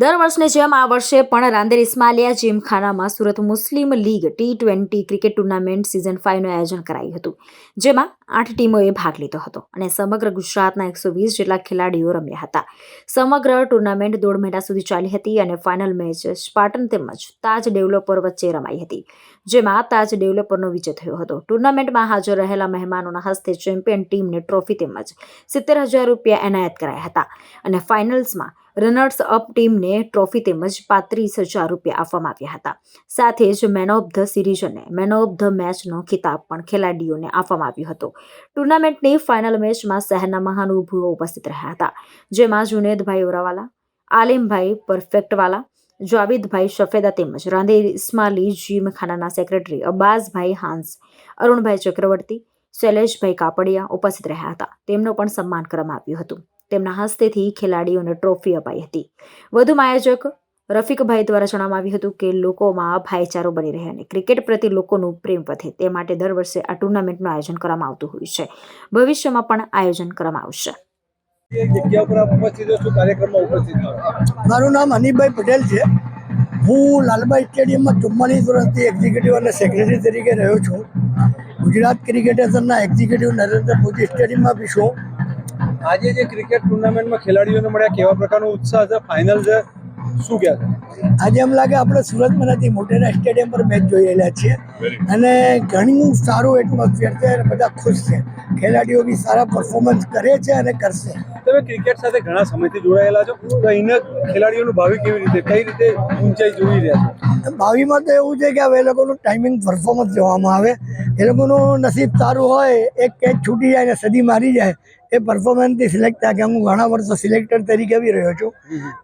દર વર્ષની જેમ આ વર્ષે પણ Rander Ismaliya જીમખાનામાં Surat Muslim League T twenty cricket tournament season ફાઇવનું આયોજન કરાયું હતું, જેમાં આઠ ટીમોએ ભાગ લીધો હતો અને સમગ્ર ગુજરાતના એકસો વીસ જેટલા ખેલાડીઓ રમ્યા હતા. સમગ્ર ટુર્નામેન્ટ દોઢ મહિના સુધી ચાલી હતી અને ફાઇનલ મેચ સ્પાટન તેમજ તાજ ડેવલપર વચ્ચે રમાઈ હતી, જેમાં તાજ ડેવલપરનો વિજય થયો હતો. ટુર્નામેન્ટમાં હાજર રહેલા મહેમાનોના હસ્તે ચેમ્પિયન ટીમને ટ્રોફી તેમજ સિત્તેર હજાર રૂપિયા એનાયત કરાયા હતા અને ફાઇનલ્સમાં રનર્સ અપ ટીમને ટ્રોફી તેમજ પાંત્રીસ હજાર રૂપિયા આપવામાં આવ્યા હતા. સાથે જ મેન ઓફ ધ સિરીઝ અને મેન ઓફ ધ મેચનો ખિતાબ પણ ખેલાડીઓને આપવામાં આવ્યો હતો. ટુર્નામેન્ટની ફાઇનલ મેચમાં શહેરના મહાનુભવો ઉપસ્થિત રહ્યા હતા, જેમાં જુનેદભાઈ ઓરાવાલા, આલિમભાઈ પરફેક્ટવાલા, જાવેદભાઈ સફેદા તેમજ રાંદેર ઇસ્માલી જીમખાનાના સેક્રેટરી અબ્બાસભાઈ હાંસ, અરુણભાઈ ચક્રવર્તી, શૈલેષભાઈ કાપડિયા ઉપસ્થિત રહ્યા હતા. તેમનું પણ સન્માન કરવામાં આવ્યું હતું. તેમના હસ્તેથી ખેલાડીઓને ટ્રોફી અપાઈ હતી. વધુમાં આયોજક રફીકભાઈ દ્વારા જણાવવામાં આવ્યું હતું કે લોકોમાં ભાઈચારો બની રહે અને ક્રિકેટ પ્રત્યે લોકોનું પ્રેમ વધે તે માટે દર વર્ષે આ ટુર્નામેન્ટનું આયોજન કરવામાં આવતું હોય છે. ભવિષ્યમાં પણ આયોજન કરવામાં આવશે. મારું નામ અનિભાઈ પટેલ છે. હું લાલબાઈ સ્ટેડિયમમાં ચુમ્માલીસ વર્ષથી એક્ઝિક્યુટિવ અને સેક્રેટરી તરીકે રહ્યો છું. ગુજરાત ક્રિકેટ એસોસિએશનના એક્ઝિક્યુટિવ નરેન્દ્ર મોદી સ્ટેડિયમમાં બી છું. આજે જે ક્રિકેટ ટુર્નામેન્ટમાં ખેલાડીઓને મળ્યા કેવા પ્રકારનો ઉત્સાહ છે? ફાઇનલ છે? શું કહેવાય આજે એમ લાગે આપણે સુરતમાં નથી મોટેરા સ્ટેડિયમ પર મેચ જોઈ રહ્યા છીએ. અને ઘણું સારું એટમોસ્ફિયર છે અને બધા ખુશ છે. ખેલાડીઓ બી સારા પરફોર્મન્સ કરે છે અને કરશે. તમે ક્રિકેટ સાથે ઘણા સમયથી જોડાયેલા છો. તો અહીંના ખેલાડીઓનું ભાવિ કેવી રીતે કઈ રીતે ઊંચાઈ જોઈ રહ્યા છે? ભાવિમાં તો એવું છે કે હવે એ લોકોનું ટાઈમિંગ પરફોર્મન્સ જોવામાં આવે. એ લોકોનું નસીબ સારું હોય એક કેચ છૂટી જાય ને સદી મારી જાય. એ પરફોર્મન્સથી સિલેક્ટ થાય કે હું ઘણા વર્ષો સિલેક્ટર તરીકે બી રહ્યો છું.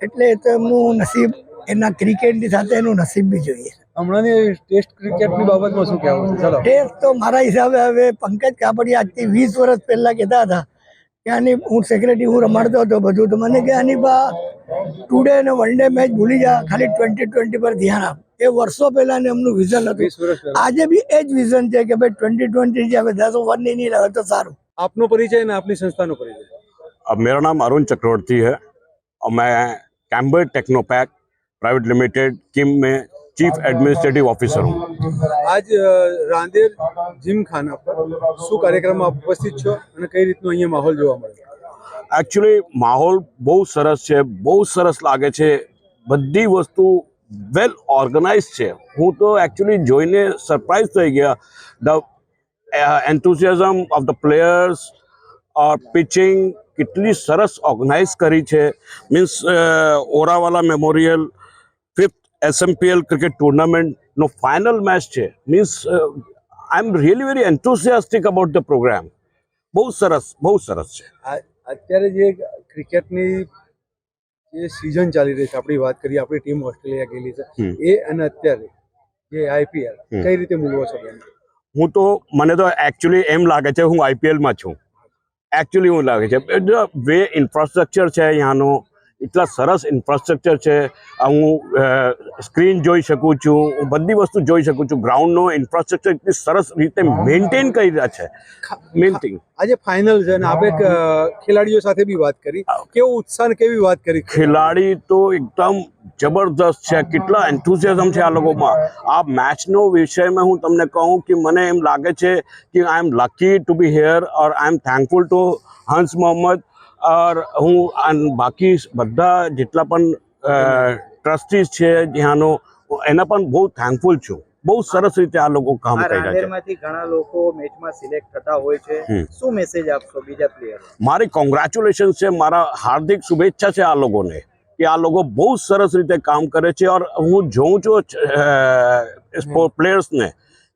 એટલે તો એમનું નસીબ એના ક્રિકેટની સાથે એનું નસીબ બી જોઈએ. હમણાંની ટેસ્ટ ક્રિકેટની બાબતમાં શું કહેવું ચલો. ટેસ્ટ તો મારા હિસાબે હવે પંકજ કાપડિયા આજથી વીસ વર્ષ પહેલાં કહેતા હતા કે આની હું સેક્રેટરી હું રમાડતો હતો બધું તો મને કે આની બા ટુડે અને વન ડે મેચ ભૂલી જા ખાલી ટ્વેન્ટી ટ્વેન્ટી પર ધ્યાન આપ. એ વર્ષો પહેલા એમનું વિઝન હતું. આજે બી એ જ વિઝન છે કે ભાઈ ટ્વેન્ટી ટ્વેન્ટી જે હવે દસ ઓવરની નહીં રહે તો સારું. આપનો પરિચય અને આપની સંસ્થાનો પરિચય अब मेरा नाम अरुण चक्रवर्ती है और मैं Camber Technopak private limited Kim में चीफ एडमिनिस्ट्रेटिव ऑफिसर हूँ આજ અ, રાંદેર જીમખાના પર શું કાર્યક્રમમાં આપ ઉપસ્થિત છો અને કઈ રીતનો અહીંયા માહોલ જોવા મળે એકચ્યુઅલી માહોલ બહુ સરસ છે બહુ સરસ લાગે છે બધી વસ્તુ વેલ ઓર્ગેનાઇઝ છે હું તો એકચ્યુઅલી જોઈને સરપ્રાઇઝ થઈ ગયા the enthusiasm of the players or pitching કેટલી સરસ ઓર્ગેનાઇઝ કરી છે means Orawala memorial fifth SMPL cricket ટુર્નામેન્ટનો final match છે means I am really very enthusiastic about the programme બહુ સરસ બહુ સરસ છે અત્યારે જે ક્રિકેટની જે સિઝન ચાલી રહી છે આપણી વાત કરીએ આપણી ટીમ ઓસ્ટ્રેલિયા ગયેલી છે એ અને અત્યારે જે આઈપીએલ કઈ રીતે મૂલવો છો હું તો, મને તો એકચ્યુઅલી એમ લાગે છે હું આઈપીએલમાં છું. એકચ્યુઅલી હું લાગે છે. વે ઇન્ફ્રાસ્ટ્રક્ચર છે અહીંયાનો એટલા સરસ ઇન્ફ્રાસ્ટ્રક્ચર છે. હું સ્ક્રીન જોઈ શકું છું. હું બધી વસ્તુ જોઈ શકું છું. ગ્રાઉન્ડનો ઇન્ફ્રાસ્ટ્રક્ચર એટલી સરસ રીતે મેન્ટેન કરી રહ્યા છે. મેઇન થિંગ આજે ફાઇનલ છે અને આપણે ખેલાડીઓ સાથે બી વાત કરી. કેવો ઉત્સાહ કેવી વાત કરી? ખેલાડી તો એકદમ જબરદસ્ત છે. કેટલા એન્થુસિયાઝમ છે આ લોકોમાં. આ મેચનો વિષયમાં હું તમને કહું કે મને એમ લાગે છે કે I am lucky to be here or I am thankful to Hans Mohammad હું આ બાકી બધા જેટલા પણ ટ્રસ્ટીઝ છે જ્યાંનો એના પણ બહુ થેન્કફુલ છું. બહુ સરસ રીતે આ લોકો કામ કરી રહ્યા છે. ઘણા લોકો મેચમાં સિલેક્ટ થતા હોય છે. શું મેસેજ આપશો બીજા પ્લેયર મારી કોંગ્રેચ્યુલેશન છે મારા હાર્દિક શુભેચ્છા છે આ લોકોને કે આ લોકો બહુ સરસ રીતે કામ કરે છે. ઓર હું જોઉં છું પ્લેયર્સને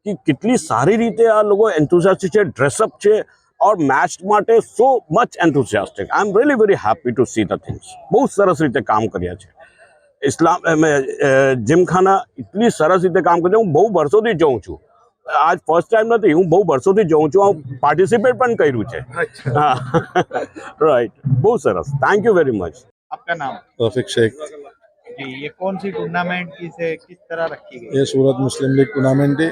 કે કેટલી સારી રીતે આ લોકો એન્થુસિયાસ્ટિક છે ડ્રેસઅપ છે ઓર મેચ માટે so much enthusiastic I am really very happy to see the things બહુ સરસ રીતે કામ કર્યા છે ઇસ્લામ એમ, અ, જીમખાના એટલી સરસ રીતે કામ કરે છે હું બહુ વર્ષોથી જોઉં છું આજ ફર્સ્ટ ટાઈમ નથી હું બહુ વર્ષોથી જોઉં છું હું પાર્ટિસિપેટ પણ કર્યું છે हाँ राइट बहुत सरस थैंक यू वेरी मच आपका नाम रफीक शेख जी ये कौन सी टूर्नामेंट की से किस तरह रखी गई ये सूरत मुस्लिम लीग टूर्नामेंट है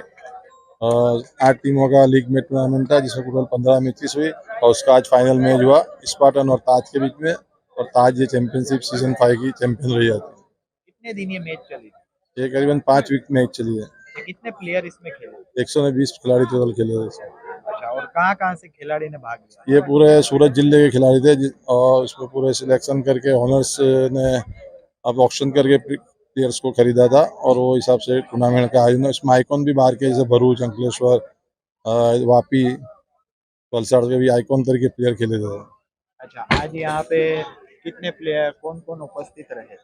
और आठ टीमों का लीग में टूर्नामेंट था जिसमें टोटल पंद्रह मैचेस हुई और उसका आज फाइनल मैच हुआ स्पार्टन और ताज के बीच में और ताज ये चैंपियनशिप सीज़न फाइव की चैंपियन रही है। कितने दिन ये मैच चली? ये करीबन पाँच वीक मैच चली है। कितने प्लेयर इसमें खेले? एक सौ बीस खिलाड़ी टोटल खेले थे। अच्छा और कहाँ कहाँ से खिलाड़ी ने भाग लिया? ये पूरे सूरत ज़िले के खिलाड़ी थे और इसमें पूरे सिलेक्शन करके ऑनर्स ने अब ऑप्शन करके प्लेयर्स को खरीदा था और वो हिसाब से टूर्नामेंट का आयोजन इसमें आइकॉन भी बाहर के जैसे भरूच अंकलेश्वर वापी वलसाड़ के भी आइकॉन तरीके प्लेयर खेले थे। अच्छा आज यहाँ पे कितने प्लेयर कौन कौन उपस्थित रहे?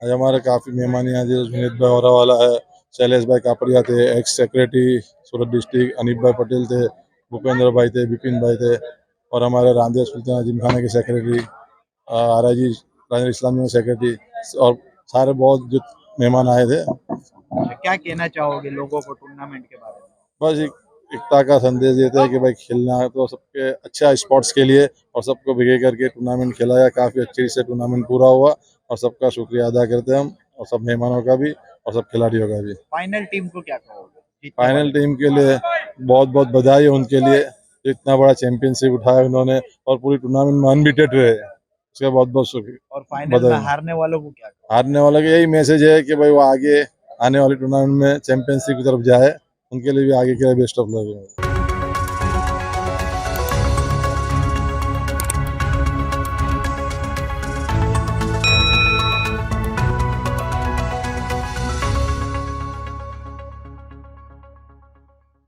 आज हमारे काफ़ी मेहमान यहाँ थे सुनीत भाई और वाला है शैलेश भाई कापड़िया थे ex secretary Surat district Anip bhai Patel थे भूपेंद्र भाई थे बिपिन भाई थे और हमारे रांदेर सुल्तान अजीम खाना के secretary R I G Rajendra Islami secretary और सारे बहुत जो मेहमान आए थे। अच्छा क्या कहना चाहोगे लोगों को टूर्नामेंट के बारे में? बस एक एकता का संदेश देते हैं कि भाई खेलना है तो सबके अच्छा स्पोर्ट्स के लिए और सबको भिगे करके टूर्नामेंट खेला गया काफ़ी अच्छे से टूर्नामेंट पूरा हुआ और सबका शुक्रिया अदा करते हैं हम और सब मेहमानों का भी और सब खिलाड़ियों का भी। फाइनल टीम को क्या कहोगे? फाइनल टीम के लिए बहुत बहुत बधाई है उनके लिए। जो इतना बड़ा चैंपियनशिप उठाया उन्होंने और पूरी टूर्नामेंट में अनबिटेड रहे। उसका बहुत बहुत शुक्रिया और फाइनल में बधाई। हारने वालों को क्या कहोगे? हारने वाला का यही मैसेज है कि भाई वो आगे आने वाली टूर्नामेंट में चैंपियनशिप की तरफ जाए उनके लिए भी आगे के लिए बेस्ट ऑफ लक